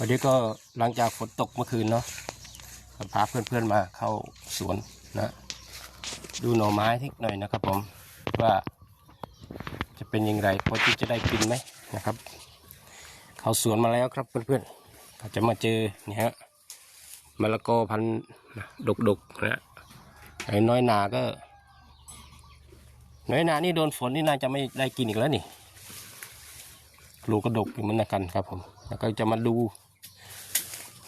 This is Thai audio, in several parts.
วันนี้ก็หลังจากฝนตกเมื่อคืนเนาะก็พาเพื่อนๆมาเข้าสวนนะดูหน่อไม้ทิกหน่อยนะครับผมว่าจะเป็นยังไงพอที่จะได้กินไหมนะครับ เข้าสวนมาแล้วครับเพื่อนๆจะมาเจอเนี่ยฮะมะละกอพันธุ์ดกๆนะไอ้น้อยนาก็น้อยนานี่โดนฝนนี่น่าจะไม่ได้กินอีกแล้วนี่ลูกก็ดกอยู่เหมือนกันครับผม แล้วก็จะมาดู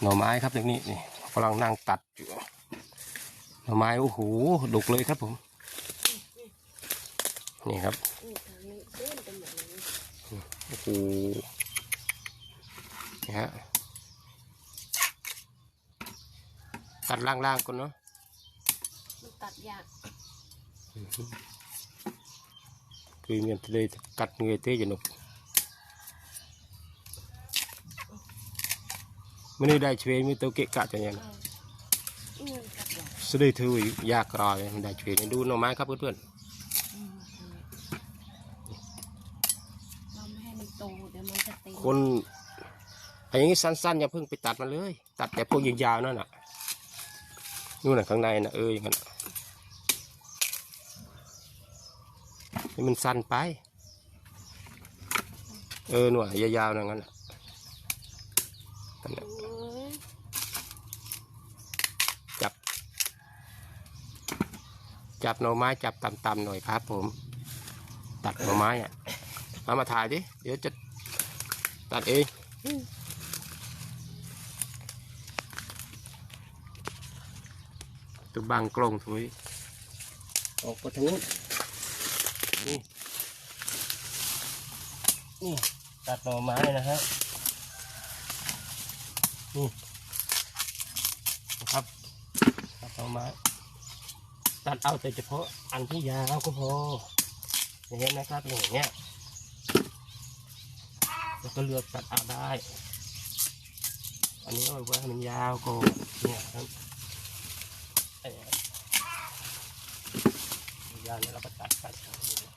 หน่อไม้ครับตรงนี้นี่กำลังนั่งตัดอยู่หน่อไม้โอ้โหดกเลยครับผม นี่ครับโอ้โหนี่ฮะตัดล่างๆก่อนเนาะมันตัดยากคือเงินทะเลกัดเงยเต้ยนก ม่ได้ได้ช่วยมือตัวเกะกะจังยังเอออืมตัดยากสดือถือยากรอเลยมันได้ช่วยดูหน่อไม้ครับเพื่อนๆคนไอ้อย่างนี้สั้นๆอย่าเพิ่งไปตัดมันเลย ตัดแต่พวกยาวๆนั่นน่ะนู่นน่ะข้างในน่ะเอออย่างนั้นน่ะนี่มันสั้นไป เออหน่วยยาวๆนั่นงั้นน่ะนั่นน่ะ เอ้ย จับ จับหน่อไม้จับต่ำๆหน่อยครับผม ตัดหน่อไม้อะเอามาถ่ายดิ เดี๋ยวจะตัดเองตัวบางกลงถุยออกไปทางนู้นนี่ นี่ ตัดหน่อไม้นะฮะ นี่นะครับตัดหน่อไม้ตัดเอาแต่เฉพาะอันที่ยาวก็พออย่างเงี้ยนะครับอย่างเงี้ยแล้วก็เลือกตัดเอาได้ อันนี้ก็ไว้ให้มันยาวก็เนี่ยครับไอ้ยาวเนี่ยเราก็ตัดตัดอย่างนี้นะ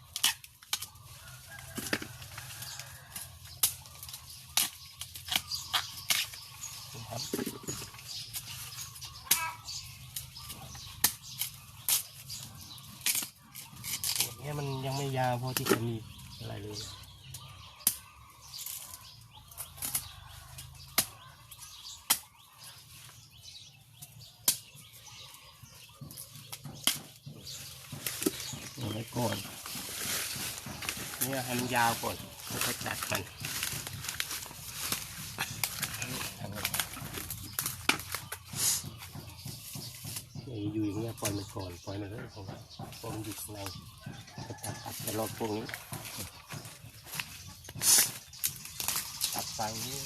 ครับอย่างเงี้ยมันยัง ไม่ยาวพอที่จะมีอะไรเลยเอาไว้ก่อนเนี่ยให้มันยาวก่อนแล้วค่อยตัดมันอยู่อย่างเงี้ยปล่อยมันก่อนปล่อยมันเลยของเราปลอมันอยู่ข้างในก็ตัด ตัดแต่รอบพวกนี้ตัดไปนี่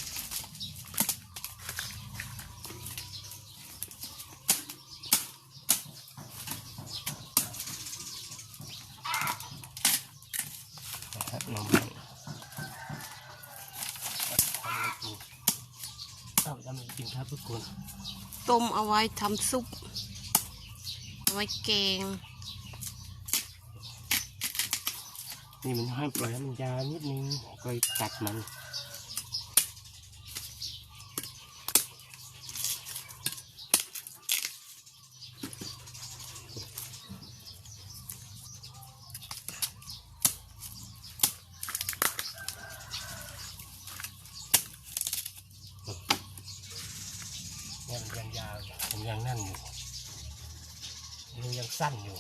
นะครับน้องไม้ทำอะไรกินเอาทำอะไรกินครับทุกคน ต้มเอาไว้ทำซุป เอาไว้แกง นี่มันให้ปล่อยให้มันยาวนิดนึงก็ตัดมันเนี่ยมันยังยาวอยู่ผมยังนั่นอยู่มันยังสั้นอยู่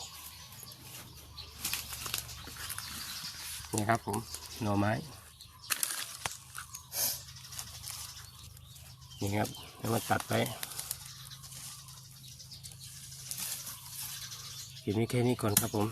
นี่ครับผมหน่อไม้นี่ครับแล้วมาตัดไปกินนี้แค่นี้ก่อนครับผม